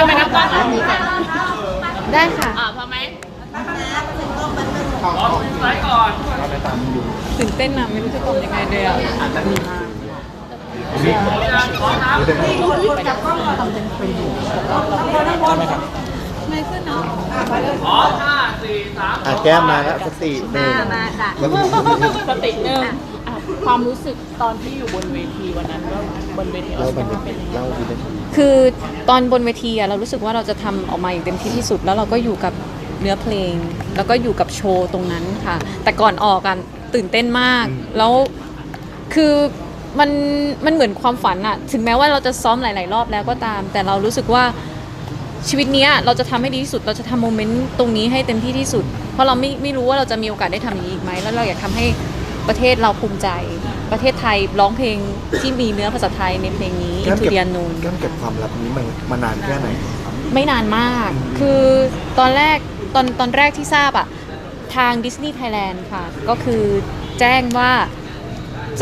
ก่อนเรื่องนี้ก่อนได้ค่ะ อ่าพอไหมตื่นเต้นอะไม่รู้จะตอบยังไงเลยอะไม่ขึ้นเนาะอะแก้มมาแล้วสติหนึ่งมาค่ะแล้วก็สติหนึ่งอะ ความรู้สึกตอนที่อยู่บนเวทีวันนั้นว่าบนเวทีออเล่าสไปการ์เป็นยังไงเล่าดีไหมคือตอนบนเวทีอะเรารู้สึกว่าเราจะทำออกมาอย่างเต็มที่ที่สุด แล้วเราก็อยู่กับเนื้อเพลง แล้วก็อยู่กับโชว์ตรงนั้นค่ะ แต่ก่อนออกกันตื่นเต้นมาก แล้วคือมันมันเหมือนความฝันอะถึงแม้ว่าเราจะซ้อมหลาย ๆ รอบแล้วก็ตาม แต่เรารู้สึกว่า ชีวิตเนี้ยเราจะทำให้ดีที่สุดเราจะทำโมเมนต์ตรงนี้ให้เต็มที่ที่สุด เพราะเราไม่ไม่รู้ว่าเราจะมีโอกาสได้ทำอย่างนี้อีกไหมแล้วเราอยากทำให้ ประเทศเราภูมิใจ ประเทศไทยร้องเพลงที่มีเนื้อภาษาไทยในเพลงนี้แก้ม Into เก็บ the Unknown แก้มเก็บความลับนี้มามานานแค่ไหนไม่นานมาก คือตอนแรกตอนตอนแรกที่ทราบอะทาง Disney Thailand ค่ะ ก็คือแจ้งว่า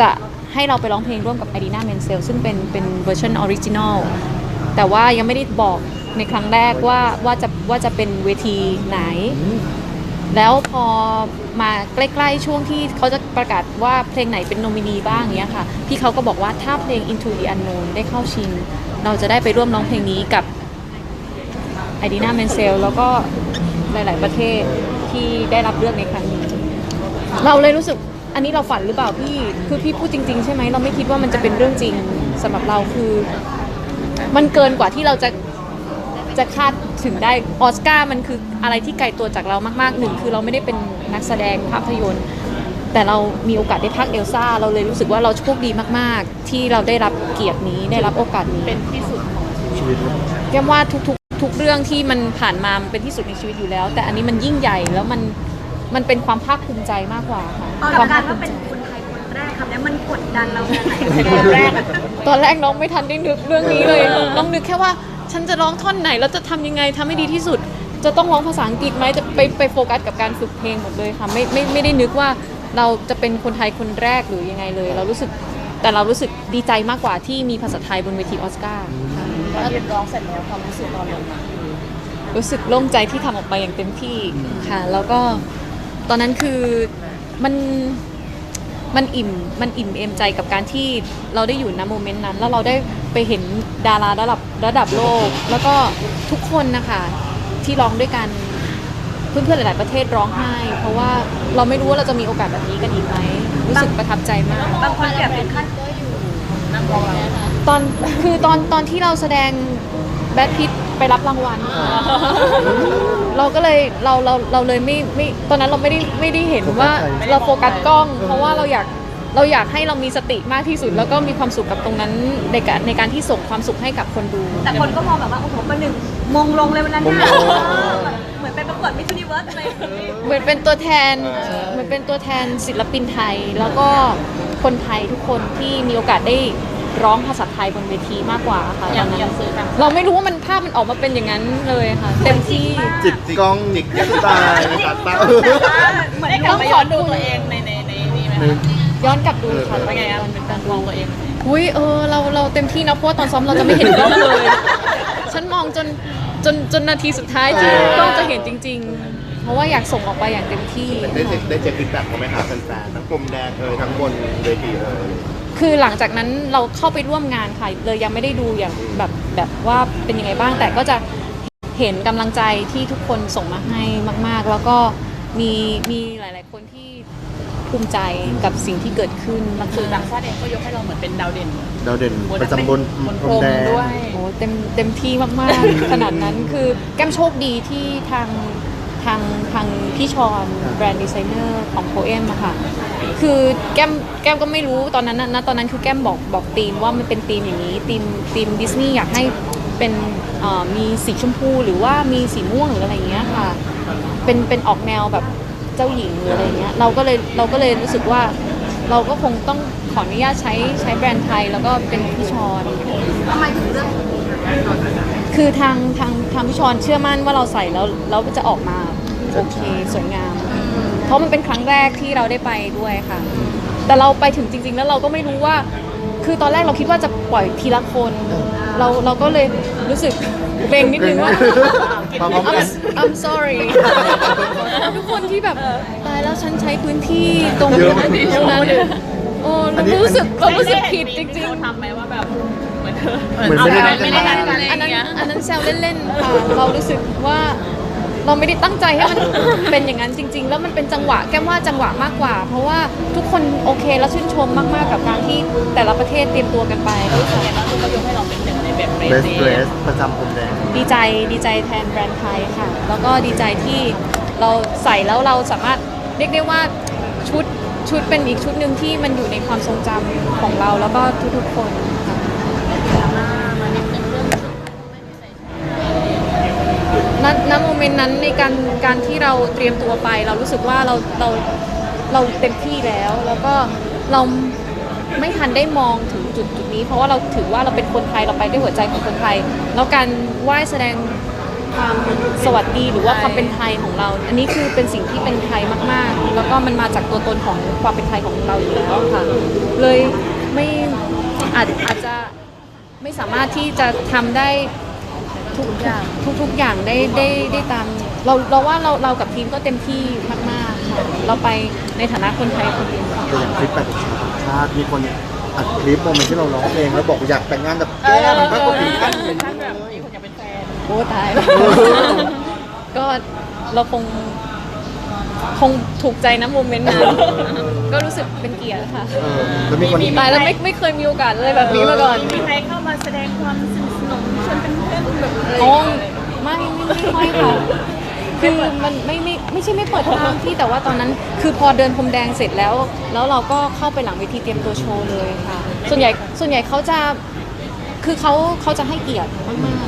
จะให้เราไปร้องเพลงร่วมกับ Idina Menzel ซึ่งเป็นเป็นเวอร์ชันออริจินอลแต่ว่ายังไม่ได้บอกในครั้งแรกว่าว่าจะว่าจะเป็นเวทีไหน แล้วพอมาใกล้ๆช่วงที่เขาจะประกาศว่าเพลงไหนเป็นโนมินีบ้างเนี้ยค่ะพี่เขาก็บอกว่าถ้าเพลง Into the Unknown ได้เข้าชิง เราจะได้ไปร่วมร้องเพลงนี้กับไอดีนาเมนเซลแล้วก็หลาย ๆ ประเทศที่ได้รับเลือกในครั้งนี้ เราเลยรู้สึกอันนี้เราฝันหรือเปล่าพี่ คือพี่พูดจริง ๆ ใช่ไหมเราไม่คิดว่ามันจะเป็นเรื่องจริงสำหรับเราคือ มันเกินกว่าที่เราจะ จะคาดถึงได้ออสการ์มันคืออะไรที่ไกลตัวจากเรามากๆหนึ่งคือเราไม่ได้เป็นนักแสดงภาพยนตร์ แต่เรามีโอกาสได้พักเอลซ่าเราเลยรู้สึกว่าเราโชคดีมากๆ ที่เราได้รับเกียรตินี้ได้รับโอกาสนี้เป็นที่สุดของชีวิตแก้มว่าทุกๆ ทุกเรื่องที่มันผ่านมามันเป็นที่สุดในชีวิตอยู่แล้ว แต่อันนี้มันยิ่งใหญ่แล้วมันมันเป็นความภาคภูมิใจมากกว่าค่ะตอนความกาภารคภูว่ามิเป็ใจนคนไทยคนแรกคำนี้มันกดดันเราแค่ไหนคนแรกตอนแรกน้องไม่ทันได้นึกเรื่องนี้เลย น้องนึกแค่ว่า ฉันจะร้องท่อนไหนแล้วจะทำยังไงทำให้ดีที่สุด จะต้องร้องภาษาอังกฤษไหมจะไปไปโฟกัสกับการฝึกเพลงหมดเลยค่ะไม่ไม่ไม่ได้นึกว่าเราจะเป็นคนไทยคนแรกหรือยังไงเลย เรารู้สึกแต่เรารู้สึกดีใจมากกว่าที่มีภาษาไทยบนเวทีออสการ์ตอนเรียนร้องเสร็จแล้วความรู้สึกตอนลงมารู้สึกโล่งใจที่ทำออกไปอย่างเต็มที่ค่ะ แล้วก็ตอนนั้นคือมันมันอิ่มมันอิ่มเอมใจกับการที่เราได้อยู่ณโมเมนต์นั้น แล้วเราได้ ไปเห็นดาราระดับระดับโลก แล้วก็ทุกคนนะคะที่ร้องด้วยกันเพื่อนๆหลาย ๆ ประเทศร้องไห้ เพราะว่าเราไม่รู้ว่าเราจะมีโอกาสแบบนี้กันอีกไหมรู้สึกประทับใจมาก บางคนเปรียบเป็นขั้นนั่งร้องแล้วตอนคือตอนตอนที่เราแสดงแบทพิทไปรับรางวัลเราก็เลยเราเราเราเลยไม่ไม่ตอนนั้นเราไม่ได้ไม่ได้เห็นว่าเราโฟกัสกล้อง เพราะว่าเราอยาก เราอยากให้เรามีสติมากที่สุด แล้วก็มีความสุขกับตรงนั้นในการในการที่ส่งความสุขให้กับคนดู แต่คนก็มองแบบว่าโอ้โหประหนึ่งมงลงเลยวันนั้นน่ะเหมือนเป็นประกวดมิสทูนิเวิร์สเลยเหมือนเป็นตัวแทนเหมือนเป็นตัวแทนศิลปินไทย แล้วก็คนไทยทุกคนที่มีโอกาสได้ร้องภาษาไทยบนเวทีมากกว่าค่ะอตย่าองนนั้นอย่างซื้อทางเราไม่รู้ว่ามันภาพมันออกมาเป็นอย่างนั้นเลยค่ะ เต็มที่จิกกล้องจิกยัดตายนะครับตาแต่ว่าเหมือนได้กลับมาย้อนดูตัวเองในในในนี่ไหมคะ ย้อนกลับดูค่ะเป็นไงอะเป็นการมองตัวเอง อุ้ยเออเราเราเต็มที่นะเพราะว่าตอนซ้อมเราจะไม่เห็นกล้องเลย ฉันมองจนจนจนนาทีสุดท้ายที่กล้องจะเห็นจริง ๆ เพราะว่าอยากส่งออกไปอย่างเต็มที่ได้เช็คได้เช็คฟีดแบ็กเขาไหมครับแฟนๆทั้งกลมแดงเอ่ยทั้งบนเวทีเอ่ยคือหลังจากนั้นเราเข้าไปร่วมงานค่ะเลยยังไม่ได้ดูอย่างแบบแบบว่าเป็นยังไงบ้างแต่ก็จะเห็นกำลังใจที่ทุกคนส่งมาให้มาก ๆ แล้วก็มีมีหลาย ๆ คนที่ ภูมิใจกับสิ่งที่เกิดขึ้นมากสื่อต่างชาติเองก็ยกให้เราเหมือนเป็นดาวเด่น ดาวเด่นประจำบนบนพพรรมมแดงด้วยโอ้เต็มเต็มที่มากๆ ขนาดนั้นคือแก้มโชคดีที่ทางทางทางพี่ชอนแบรนด์ดีไซเนอร์ของโ o เอมอะค่ะคือแก้มแก้มก็ไม่รู้ตอนนั้นนะนะตอนนั้นคือแก้มบอกบอกธีมว่ามันเป็นธีมอย่างนี้ธีมธีมดิสนีย์อยากให้เป็นเอ่อมีสีชมพูหรือว่ามีสีม่วงหรืออะไรอย่างเงี้ยค่ะ เป็นเป็นออกแนวแบบ เจ้าหญิงหรืออะไรเงี้ยเราก็เลยเราก็เลยรู้สึกว่า เราก็คงต้องขออนุญาตใช้ใช้แบรนด์ไทยแล้วก็เป็นพี่ชอนทำไมถึงเลือกคือทางทางทางพี่ชอนเชื่อมั่นว่าเราใส่แล้วแล้วจะออกมาโอเคสวยงาม เพราะมันเป็นครั้งแรกที่เราได้ไปด้วยค่ะ แต่เราไปถึงจริง ๆ แล้วเราก็ไม่รู้ว่า คคือตอนแรกเราคิดว่าจะปล่อยทีละคน เราเราก็เลยรู้สึกเกรงนิดนึงว่า มาพร้อมกัน I'm, I'm sorry ทุกคนที่แบบตายแล้วฉันใช้พื้นที่ตรงเยอะนั้นตรงนั้นโอ้อันนี้เรารู้สึกเรารู้สึกผิดจริงเราทำไหมว่าแบบเหมือนเธอ เหมือนไม่ได้นัดกันไม่ได้นัดกันอะไรๆออันย่างนั้นเงี้ยอันนั้นแซวเล่นๆค่ะเรารู้สึกว่า เราไม่ได้ตั้งใจให้มันเป็นอย่างนั้นจริง ๆ แล้วมันเป็นจังหวะแก้มว่าจังหวะมากกว่า เพราะว่าทุกคนโอเคแล้วชื่นชมมากๆกับการที่แต่ละประเทศเตรียมตัวกันไปรู้สึกไงบ้างทุกคนยกให้เราเป็นหนึ่งในแบบเรเบสเดเดรสประจำพรมแดงดีใจดีใจแทนแบรนด์ไทยค่ะ แล้วก็ดีใจที่เราใส่แล้วเราสามารถเรียกได้ว่าชุดชุดเป็นอีกชุดหนึ่งที่มันอยู่ในความทรงจำของเราแล้วก็ทุกๆคนค่ะณณโม เมนต์นั้นในการการที่เราเตรียมตัวไป เรารู้สึกว่าเราเราเราเต็มที่แล้ว แล้วก็เราไม่ทันได้มองถึงจุดจุดนี้ เพราะว่าเราถือว่าเราเป็นคนไทยเราไปด้วยหัวใจของคนไทย แล้วการไหว้แสดงความสวัสดีหรือว่าความเป็นไทยของเรา อันนี้คือเป็นสิ่งที่เป็นไทยมากๆ แล้วก็มันมาจากตัวตนของความเป็นไทยของเราอยู่แล้วค่ะ เลยไม่อาจอาจจะไม่สามารถที่จะทำได้ ทุกอย่างทุกๆอย่างได้ได้ได้ตามเราเราว่าเราเรากับทีมก็เต็มที่มากๆค่ะเราไปในฐานะคนไทยคนเดียวตัวอย่างคลิปแบบชาติมีคนอัดคลิปโมเมนต์ที่เราร้องเพลงแล้วบอกอยากแต่งงานกับแก้มมากกว่าปีท่านท่านแบบมีคนอยากเป็นแฟนโอ้ตายแล้ว ก็เราคง คงถูกใจนะโมเมนต์นั้น ก็รู้สึกเป็นเกียรติค่ะเออแล้วมีคน ตายแล้วไม่ไม่เคยมีโอกาสเลยแบบนี้มาก่อน มีใครเข้ามาแสดงความสนิทสนมชวนเป็นเพื่อนแบบอะไรอ๋อไม่ไม่ไม่ค่อยค่ะ คือมันไม่ไม่ไม่ใช่ไม่เปิดทางที่แต่ว่าตอนนั้น คือพอเดินพรมแดงเสร็จแล้ว แล้วเราก็เข้าไปหลังเวทีเตรียมตัวโชว์เลยค่ะ ส่วนใหญ่ส่วนใหญ่เขาจะคือเขาเขาจะให้เกียรติมากๆค่ะ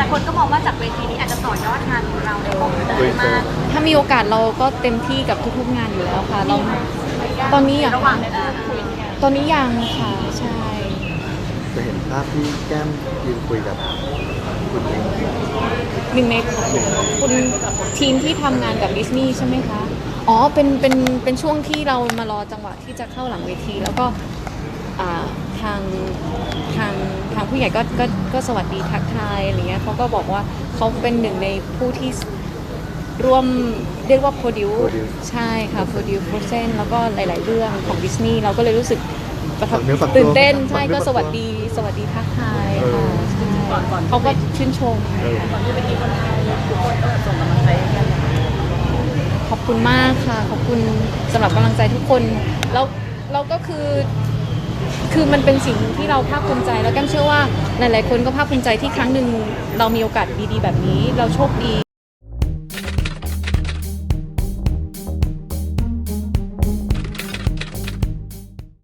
แต่คนก็มองว่าจากเวทีนี้อาจจะต่อยอดงานของเราในวงการมากถ้ามีโอกาสเราก็เต็มที่กับทุกๆงานอยู่แล้วค่ะเราตอนนี้อะระหว่างเอ่อตอนนี้ยังค่ะใช่จะเห็นภาพที่แก้มยืนคุยกับคุณเองหนึ่งในคุณทีมที่ทำงานกับดิสนีย์ใช่ไหมคะ อ๋อ เป็นเป็นเป็นช่วงที่เรามารอจังหวะที่จะเข้าหลังเวที แล้วก็อ่า ทางทางทางผู้ใหญ่ก็ก็ก็สวัสดีทักทายอะไรเงี้ยเขาก็บอกว่าเขาเป็นหนึ่งในผู้ที่ร่วมเรียกว่าโปรดิว Produce ใช่ค่ะโปรดิวโปรเซนแล้วก็หลาย ๆ เรื่องของดิสนีย์เราก็เลยรู้สึกประทับฝากเนื้อฝากตัวตื่นเต้นใช่ฝากเนื้ก็อฝากตัวสวัสดีสวัสดีทักทายค่ะใช่ก่อนก่อนเขาก็ชื่นชมค่ะก่อนที่ไปที่คนไทยทุกคนก็ส่งกำลังใจให้กันขอบคุณมากค่ะ ขอบคุณสำหรับกำลังใจทุกคนแล้วเราก็คือ คือมันเป็นสิ่งที่เราภาคภูมิใจ แล้วแก้มเชื่อว่าหลายๆคนก็ภาคภูมิใจที่ครั้งหนึ่งเรามีโอกาสดีๆ แบบนี้ เราโชคดี